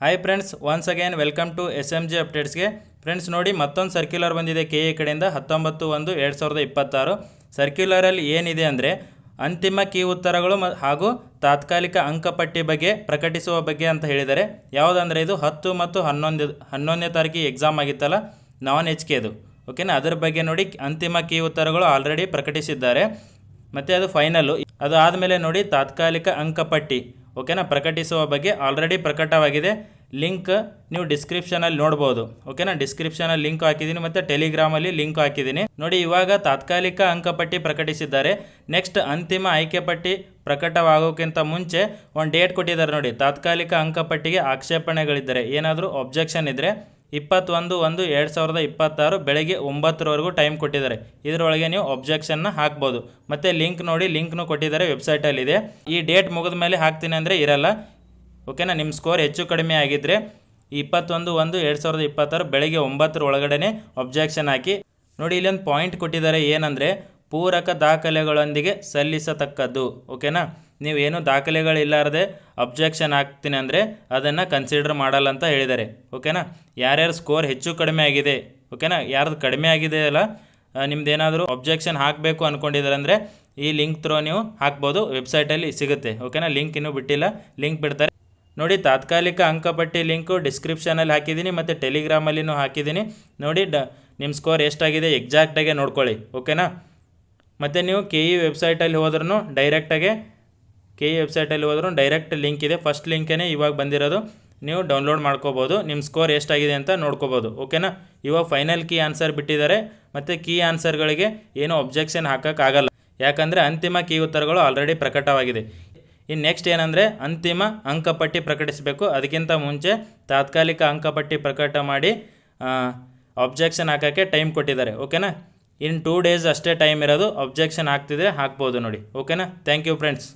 Hi friends once again welcome to S M G ಅಪ್ಡೇಟ್ಸ್ಗೆ friends ನೋಡಿ ಮತ್ತೊಂದು circular ಬಂದಿದೆ K A ಕಡೆಯಿಂದ ಹತ್ತೊಂಬತ್ತು ಒಂದು ಎರಡು ಸಾವಿರದ ಇಪ್ಪತ್ತಾರು. ಸರ್ಕ್ಯುಲರಲ್ಲಿ ಏನಿದೆ ಅಂದರೆ ಅಂತಿಮ ಕೀ ಉತ್ತರಗಳು ಮ ಹಾಗೂ ತಾತ್ಕಾಲಿಕ ಅಂಕಪಟ್ಟಿ ಬಗ್ಗೆ ಪ್ರಕಟಿಸುವ ಬಗ್ಗೆ ಅಂತ ಹೇಳಿದ್ದಾರೆ ಯಾವುದಂದರೆ ಇದು ಹತ್ತು ಮತ್ತು ಹನ್ನೊಂದು, ಹನ್ನೊಂದನೇ ತಾರೀಕಿಗೆ ಎಕ್ಸಾಮ್ ಆಗಿತ್ತಲ್ಲ ನಾನ್ ಎಚ್ ಕೆದು ಓಕೆನಾ ಅದರ ಬಗ್ಗೆ ನೋಡಿ ಅಂತಿಮ ಕೀ ಉತ್ತರಗಳು ಆಲ್ರೆಡಿ ಪ್ರಕಟಿಸಿದ್ದಾರೆ. ಮತ್ತು ಅದು ಫೈನಲ್ಲು ಅದು ಆದಮೇಲೆ ನೋಡಿ ತಾತ್ಕಾಲಿಕ ಅಂಕಪಟ್ಟಿ ಓಕೆನಾ? ಪ್ರಕಟಿಸುವ ಬಗ್ಗೆ ಆಲ್ರೆಡಿ ಪ್ರಕಟವಾಗಿದೆ. ಲಿಂಕ್ ನೀವು ಡಿಸ್ಕ್ರಿಪ್ಷನಲ್ಲಿ ನೋಡ್ಬೋದು. ಓಕೆನಾ? ಡಿಸ್ಕ್ರಿಪ್ಷನಲ್ಲಿ ಲಿಂಕ್ ಹಾಕಿದ್ದೀನಿ ಮತ್ತು ಟೆಲಿಗ್ರಾಮಲ್ಲಿ ಲಿಂಕ್ ಹಾಕಿದ್ದೀನಿ. ನೋಡಿ, ಇವಾಗ ತಾತ್ಕಾಲಿಕ ಅಂಕಪಟ್ಟಿ ಪ್ರಕಟಿಸಿದ್ದಾರೆ. ನೆಕ್ಸ್ಟ್ ಅಂತಿಮ ಆಯ್ಕೆ ಪಟ್ಟಿ ಪ್ರಕಟವಾಗೋಕ್ಕಿಂತ ಮುಂಚೆ ಒಂದು ಡೇಟ್ ಕೊಟ್ಟಿದ್ದಾರೆ ನೋಡಿ. ತಾತ್ಕಾಲಿಕ ಅಂಕಪಟ್ಟಿಗೆ ಆಕ್ಷೇಪಣೆಗಳಿದ್ದರೆ ಏನಾದರೂ ಒಬ್ಜೆಕ್ಷನ್ ಇದ್ದರೆ ಇಪ್ಪತ್ತೊಂದು ಒಂದು ಎರಡು ಸಾವಿರದ ಇಪ್ಪತ್ತಾರು ಬೆಳಗ್ಗೆ ಒಂಬತ್ತರವರೆಗೂ ಟೈಮ್ ಕೊಟ್ಟಿದ್ದಾರೆ. ಇದರೊಳಗೆ ನೀವು ಒಬ್ಜೆಕ್ಷನ್ನ ಹಾಕ್ಬೋದು. ಮತ್ತು ಲಿಂಕ್ ನೋಡಿ ಲಿಂಕ್ನು ಕೊಟ್ಟಿದ್ದಾರೆ ವೆಬ್ಸೈಟಲ್ಲಿದೆ ಈ ಡೇಟ್ ಮುಗಿದ ಮೇಲೆ ಹಾಕ್ತೀನಿ ಅಂದರೆ ಇರಲ್ಲ. ಓಕೆನಾ ನಿಮ್ಮ ಸ್ಕೋರ್ ಹೆಚ್ಚು ಕಡಿಮೆ ಆಗಿದ್ದರೆ ಇಪ್ಪತ್ತೊಂದು ಒಂದು ಎರಡು ಸಾವಿರದ ಇಪ್ಪತ್ತಾರು ಬೆಳಗ್ಗೆ ಒಂಬತ್ತರ ಒಳಗಡೆ ಒಬ್ಜೆಕ್ಷನ್ ಹಾಕಿ. ನೋಡಿ ಇಲ್ಲೊಂದು ಪಾಯಿಂಟ್ ಕೊಟ್ಟಿದ್ದಾರೆ ಏನಂದರೆ ಪೂರಕ ದಾಖಲೆಗಳೊಂದಿಗೆ ಸಲ್ಲಿಸತಕ್ಕದ್ದು. ಓಕೆನಾ ನೀವೇನು ದಾಖಲೆಗಳಿಲ್ಲಾರದೆ ಅಬ್ಜೆಕ್ಷನ್ ಹಾಕ್ತೀನಿ ಅಂದರೆ ಅದನ್ನು ಕನ್ಸಿಡರ್ ಮಾಡಲ್ಲ ಅಂತ ಹೇಳಿದ್ದಾರೆ ಓಕೆನಾ ಯಾರ್ಯಾರು ಸ್ಕೋರ್ ಹೆಚ್ಚು ಕಡಿಮೆ ಆಗಿದೆ ಓಕೆನಾ ಯಾರ್ದು ಕಡಿಮೆ ಆಗಿದೆ ಅಲ್ಲ ನಿಮ್ದೇನಾದರೂ ಅಬ್ಜೆಕ್ಷನ್ ಹಾಕಬೇಕು ಅಂದ್ಕೊಂಡಿದ್ದಾರೆ ಅಂದರೆ ಈ ಲಿಂಕ್ ತ್ರೋ ನೀವು ಹಾಕ್ಬೋದು ವೆಬ್ಸೈಟಲ್ಲಿ ಸಿಗುತ್ತೆ ಓಕೆನಾ ಲಿಂಕ್ ಇನ್ನೂ ಬಿಟ್ಟಿಲ್ಲ ಲಿಂಕ್ ಬಿಡ್ತಾರೆ. ನೋಡಿ, ತಾತ್ಕಾಲಿಕ ಅಂಕಪಟ್ಟಿ ಲಿಂಕು ಡಿಸ್ಕ್ರಿಪ್ಷನಲ್ಲಿ ಹಾಕಿದ್ದೀನಿ ಮತ್ತು ಟೆಲಿಗ್ರಾಮಲ್ಲಿನೂ ಹಾಕಿದ್ದೀನಿ. ನೋಡಿ, ಡ ನಿಮ್ಮ ಸ್ಕೋರ್ ಎಷ್ಟಾಗಿದೆ ಎಕ್ಸಾಕ್ಟಾಗೆ ನೋಡ್ಕೊಳ್ಳಿ ಓಕೆನಾ ಮತ್ತು ನೀವು ಕೆ ಇ ವೆಬ್ಸೈಟಲ್ಲಿ ಹೋದ್ರೂ ಡೈರೆಕ್ಟಾಗೆ ಕೆ ಇ ವೆಬ್ಸೈಟಲ್ಲಿ ಹೋದ್ರೂ ಡೈರೆಕ್ಟ್ ಲಿಂಕ್ ಇದೆ. ಫಸ್ಟ್ ಲಿಂಕೇ ಇವಾಗ ಬಂದಿರೋದು, ನೀವು ಡೌನ್ಲೋಡ್ ಮಾಡ್ಕೋಬೋದು. ನಿಮ್ಮ ಸ್ಕೋರ್ ಎಷ್ಟಾಗಿದೆ ಅಂತ ನೋಡ್ಕೋಬೋದು. ಓಕೆನಾ ಇವಾಗ ಫೈನಲ್ ಕೀ ಆನ್ಸರ್ ಬಿಟ್ಟಿದ್ದಾರೆ. ಮತ್ತು ಕೀ ಆನ್ಸರ್ಗಳಿಗೆ ಏನೂ ಒಬ್ಜೆಕ್ಷನ್ ಹಾಕೋಕ್ಕಾಗಲ್ಲ ಯಾಕಂದರೆ ಅಂತಿಮ ಕೀ ಉತ್ತರಗಳು ಆಲ್ರೆಡಿ ಪ್ರಕಟವಾಗಿದೆ. ಇನ್ನು ನೆಕ್ಸ್ಟ್ ಏನಂದರೆ ಅಂತಿಮ ಅಂಕಪಟ್ಟಿ ಪ್ರಕಟಿಸಬೇಕು. ಅದಕ್ಕಿಂತ ಮುಂಚೆ ತಾತ್ಕಾಲಿಕ ಅಂಕಪಟ್ಟಿ ಪ್ರಕಟ ಮಾಡಿ ಅಬ್ಜೆಕ್ಷನ್ ಹಾಕೋಕ್ಕೆ ಟೈಮ್ ಕೊಟ್ಟಿದ್ದಾರೆ. ಓಕೆನಾ ಇನ್ ಟೂ ಡೇಸ್ ಅಷ್ಟೇ ಟೈಮ್ ಇರೋದು. ಅಬ್ಜೆಕ್ಷನ್ ಹಾಕ್ತಿದ್ರೆ ಹಾಕ್ಬೋದು ನೋಡಿ. ಓಕೆನಾ ಥ್ಯಾಂಕ್ ಯು ಫ್ರೆಂಡ್ಸ್